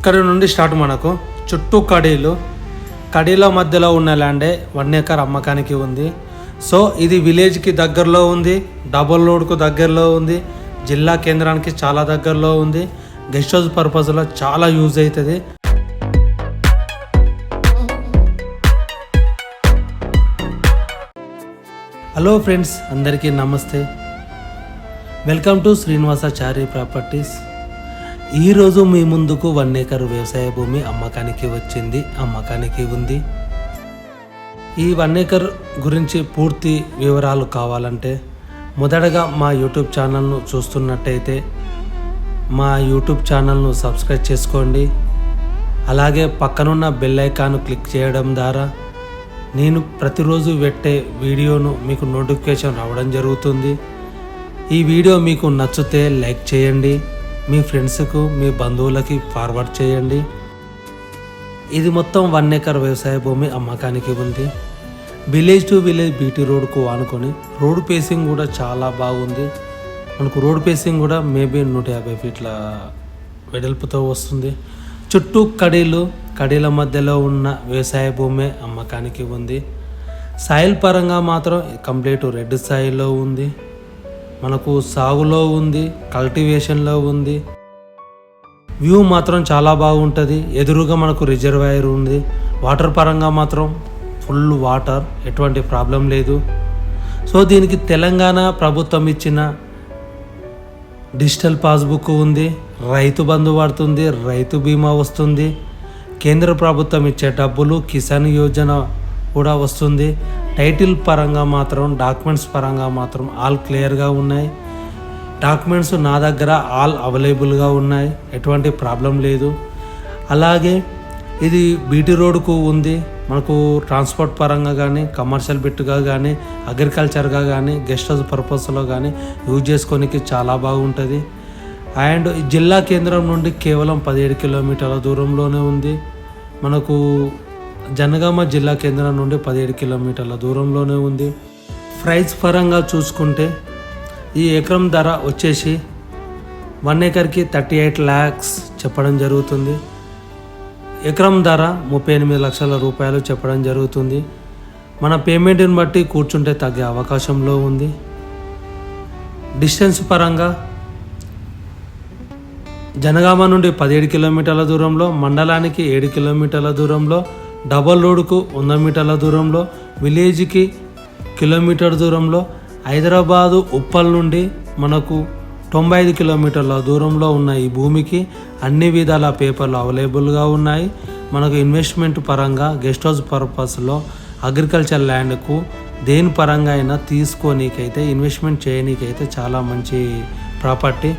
ఇక్కడ నుండి స్టార్ట్ మనకు? చుట్టూ కడీలు. కడీల మధ్యలో ఉన్న ల్యాండే వన్ ఎకర్ అమ్మకానికి ఉంది. సో ఇది విలేజ్కి దగ్గరలో ఉంది డబుల్ రోడ్కు దగ్గరలో ఉంది జిల్లా కేంద్రానికి చాలా దగ్గరలో ఉంది. గెస్ట్ హౌస్ పర్పస్లో చాలా యూజ్ అవుతుంది హలో ఫ్రెండ్స్ అందరికీ నమస్తే. Welcome to Srinivasachari properties. ఈరోజు మీ ముందుకు వన్ ఏకర్ వ్యవసాయ భూమి అమ్మకానికి వచ్చింది అమ్మకానికి ఉంది. ఈ వన్ ఏకర్ గురించి పూర్తి వివరాలు కావాలంటే మొదటగా మా యూట్యూబ్ ఛానల్ను చూస్తున్నట్టయితే మా యూట్యూబ్ ఛానల్ను సబ్స్క్రైబ్ చేసుకోండి. అలాగే పక్కనున్న బెల్ ఐకాన్ క్లిక్ చేయడం ద్వారా నేను ప్రతిరోజు పెట్టే వీడియోను మీకు నోటిఫికేషన్ రావడం జరుగుతుంది. ఈ వీడియో మీకు నచ్చితే లైక్ చేయండి. మీ ఫ్రెండ్స్కు మీ బంధువులకి ఫార్వర్డ్ చేయండి. ఇది మొత్తం వన్ ఎకర్ వ్యవసాయ భూమి అమ్మకానికి ఉంది. విలేజ్ టు విలేజ్ బీటీ రోడ్కు ఆనుకొని రోడ్ పేసింగ్ కూడా చాలా బాగుంది. మనకు రోడ్ పేసింగ్ కూడా మేబీ నూట యాభై ఫీట్ల వెడల్పుతో వస్తుంది. చుట్టూ కడీలు కడీల మధ్యలో ఉన్న వ్యవసాయ భూమి అమ్మకానికి ఉంది. సాయిల్ పరంగా మాత్రం కంప్లీట్ రెడ్ సాయిల్లో ఉంది. మనకు సాగులో ఉంది కల్టివేషన్లో ఉంది. వ్యూ మాత్రం చాలా బాగుంటుంది. ఎదురుగా మనకు రిజర్వాయర్ ఉంది. వాటర్ పరంగా మాత్రం ఫుల్ వాటర్ ఎటువంటి ప్రాబ్లం లేదు. సో దీనికి తెలంగాణ ప్రభుత్వం ఇచ్చిన డిజిటల్ పాస్బుక్ ఉంది. రైతు బంధు పడుతుంది రైతు బీమా వస్తుంది. కేంద్ర ప్రభుత్వం ఇచ్చే డబ్బులు కిసాన్ యోజన కూడా వస్తుంది. టైటిల్ పరంగా మాత్రం డాక్యుమెంట్స్ పరంగా మాత్రం ఆల్ క్లియర్గా ఉన్నాయి. డాక్యుమెంట్స్ నా దగ్గర ఆల్ అవైలబుల్గా ఉన్నాయి. ఎటువంటి ప్రాబ్లం లేదు. అలాగే ఇది బీటీ రోడ్కు ఉంది. మనకు ట్రాన్స్పోర్ట్ పరంగా కానీ కమర్షియల్ బిట్గా కానీ అగ్రికల్చర్గా కానీ గెస్ట్ హౌస్ పర్పస్లో కానీ యూజ్ చేసుకోనికి చాలా బాగుంటుంది. అండ్ ఈ జిల్లా కేంద్రం నుండి కేవలం పదిహేడు కిలోమీటర్ల దూరంలోనే ఉంది. మనకు జనగామ జిల్లా కేంద్రం నుండి పదిహేడు కిలోమీటర్ల దూరంలోనే ఉంది. ప్రైస్ పరంగా చూసుకుంటే ఈ ఎకరం ధర వచ్చేసి వన్ ఏకర్కి థర్టీ ఎయిట్ ల్యాక్స్ చెప్పడం జరుగుతుంది. ఎకరం ధర ముప్పై ఎనిమిది లక్షల రూపాయలు చెప్పడం జరుగుతుంది. మన పేమెంట్ని బట్టి కూర్చుంటే తగ్గే అవకాశంలో ఉంది. డిస్టెన్స్ పరంగా జనగామ నుండి పదిహేడు కిలోమీటర్ల దూరంలో మండలానికి ఏడు కిలోమీటర్ల దూరంలో డబల్ రోడ్కు వంద మీటర్ల దూరంలో విలేజ్కి కిలోమీటర్ దూరంలో హైదరాబాదు ఉప్పల్ నుండి మనకు తొంభై ఐదు కిలోమీటర్ల దూరంలో ఉన్న ఈ భూమికి అన్ని విధాల పేపర్లు అవైలబుల్గా ఉన్నాయి. మనకు ఇన్వెస్ట్మెంట్ పరంగా గెస్ట్ హౌస్ పర్పస్లో అగ్రికల్చర్ ల్యాండ్కు దేని పరంగా అయినా తీసుకోనీకైతే ఇన్వెస్ట్మెంట్ చేయనీకైతే చాలా మంచి ప్రాపర్టీ.